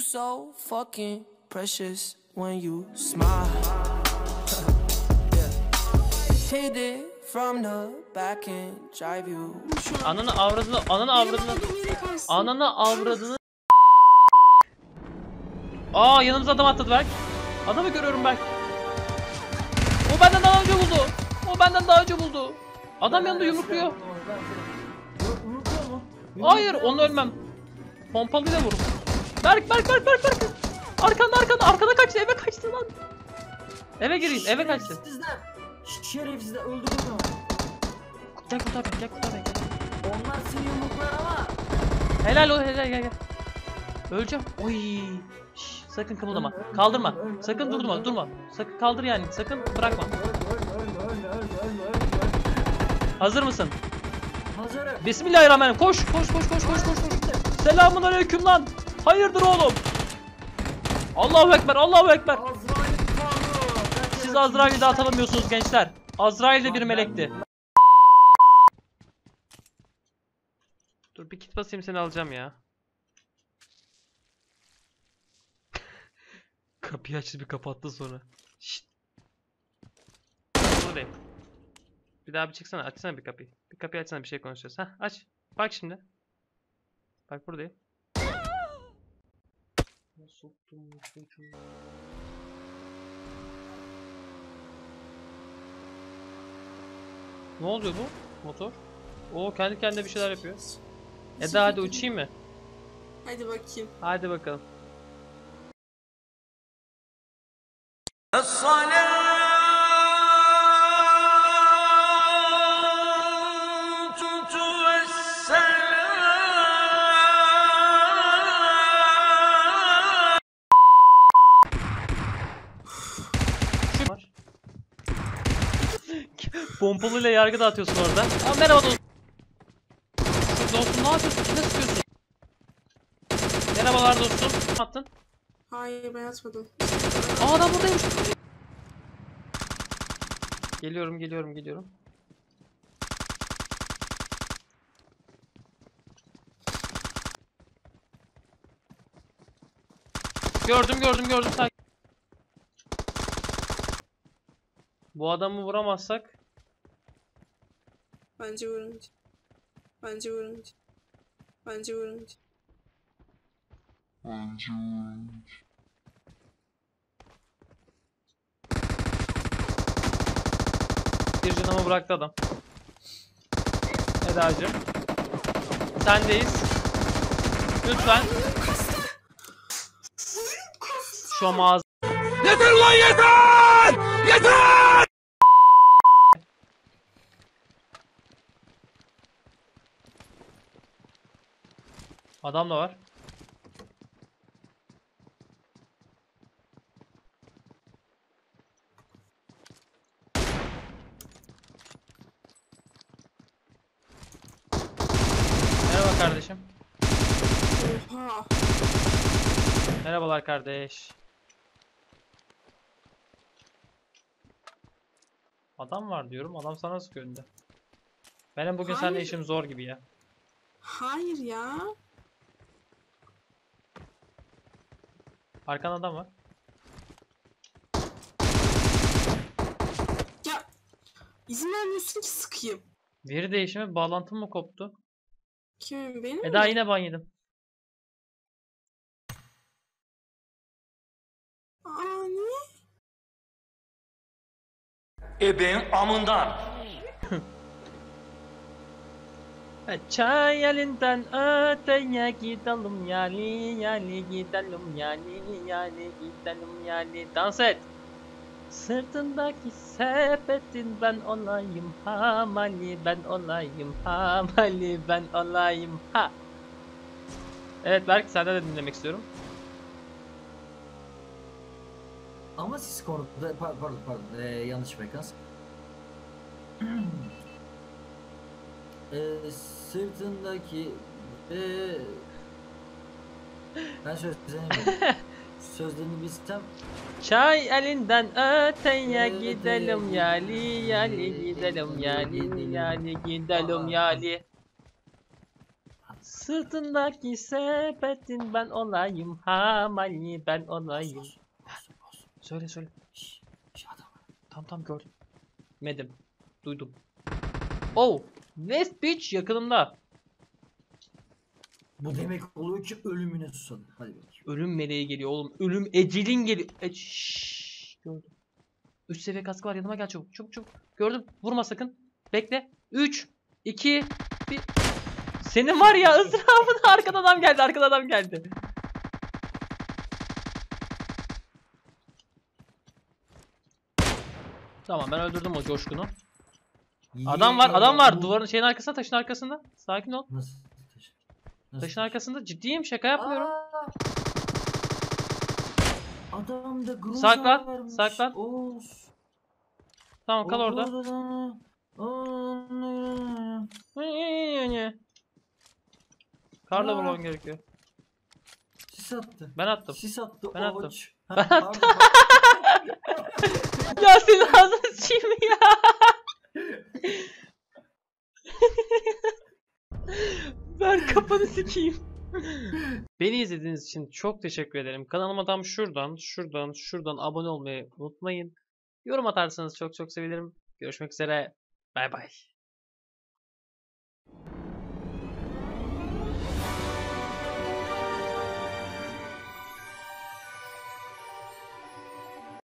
You so fucking precious when you smile. yeah. Hit it from the back and drive you. Ananı avradını, ananı avradını, ananı avradını. Aa yanımıza adam atladı Berk. Adamı görüyorum Berk. O benden daha önce buldu. O benden daha önce buldu. Adam yanında yumrukluyor. Hayır onu ölmem. Pompalıyla vur. Berk Berk Berk Berk Berk. Arkanda arkanda arkada kaçtı eve kaçtı lan. Eve gireyim eve kaçtı. Şerefsizler. Şerefsizler öldürdüm onu. Gel kurtar beni gel kurtar beni. Onlar seni yumruklar ama. Helal o helal gel gel. Öleceğim. Oy. Şş, sakın kımıldama. Kaldırma. Sakın durdurma durma. Sakın kaldır yani. Sakın bırakma. Hazır mısın? Hazırım. Bismillahirrahmanirrahim. Koş koş koş koş koş koş koş. Selamun aleyküm lan. Hayırdır oğlum? Allahu ekber Allahu ekber. Siz Azrail'i daha tanımıyorsunuz gençler. Azrail de bir melekti. Dur bir kit basayım seni alacağım ya. Kapıyı açtı bir kapattı sonra. Şşt. Buradayım. Bir daha bir çıksana açsana bir kapıyı. Bir kapıyı açsana bir şey konuşacağız. Hah aç. Bak şimdi. Bak buradayım. Soktum çocuğu. Ne oluyor bu motor? Oo kendi kendine bir şeyler yapıyor. Eda hadi uçayım mı? Hadi bakayım. Hadi bakalım. Pompalıyla yargı dağıtıyorsun orada. Aa, merhaba dostum. Dostum ne yapıyorsun? Kime sıkıyorsun? Merhabalar dostum. Ne attın? Hayır ben atmadım. Aa adam buradaymış. Geliyorum geliyorum geliyorum. Gördüm gördüm gördüm sakin. Bu adamı vuramazsak Bence vurunca. Bence vurunca. Bence vurunca. bir canımı bıraktı adam. Eda'cığım. Sendeyiz. Lütfen. Şu an ağzı... Yeter lan! Yeter! Adam da var. Merhaba kardeşim. Oha. Merhabalar kardeş. Adam var diyorum. Adam sana sıkıyor önünde. Benim bugün seninle Hayır. işim zor gibi ya. Hayır ya. Arkan adam var. Ya. İzin vermiyorsun ki sıkayım. Veri değişimi bağlantım mı koptu? Kimin benim Eda mi? yine ban yedim. Aa niye? Ebeğin amından. Çay elinden öteye gidelim yani yani gidelim yani yani gidelim yani dans et. Sırtındaki sepetin ben olayım hamali ben olayım hamali ben olayım ha. Evet Berk senden de dinlemek istiyorum. Ama siz konuda pardon, pardon ee, yanlış frekans. ee, sırtındaki ee, ben sözlerini. Sözlerini bilsem Çay elinden öteye gidelim yali yali gidelim yali yali gidelim yali. Sırtındaki sepetin ben olayım. Hamali ben olayım. Söyle söyle. Şşş, şş, adam. Tam tam gördüm. Medim. Duydum. Oh! West Beach yakınımda. Bu demek oluyor ki ölümüne susadın. Hadi bakayım. Ölüm meleği geliyor oğlum. Ölüm ecelin geliyor. E, şşş. Gördüm. 3 seviye kaskı var yanıma gel çabuk. Çabuk çabuk. Gördüm. Vurma sakın. Bekle. 3 2 1 Senin var ya ızdırabın arkadan adam geldi. Arkadan adam geldi. Tamam ben öldürdüm o coşkunu. Adam var, adam var. Duvarın şeyin arkasında, taşın arkasında. Sakin ol. Nasıl taş? Nasıl Taşın taş? arkasında. Ciddiyim, şaka yapmıyorum. Adam da Groza Saklan, vermiş. saklan. Oğuz. Tamam kal orada. Karla vurmam gerekiyor. Sis attı. Ben attım. Sis attı. Ben attım. Ha, Ben pardon, ya senin ağzını sıçayım ya. ben kafanı sikeyim. Beni izlediğiniz için çok teşekkür ederim. Kanalıma tam şuradan, şuradan, şuradan abone olmayı unutmayın. Yorum atarsanız çok çok sevinirim. Görüşmek üzere. Bay bay.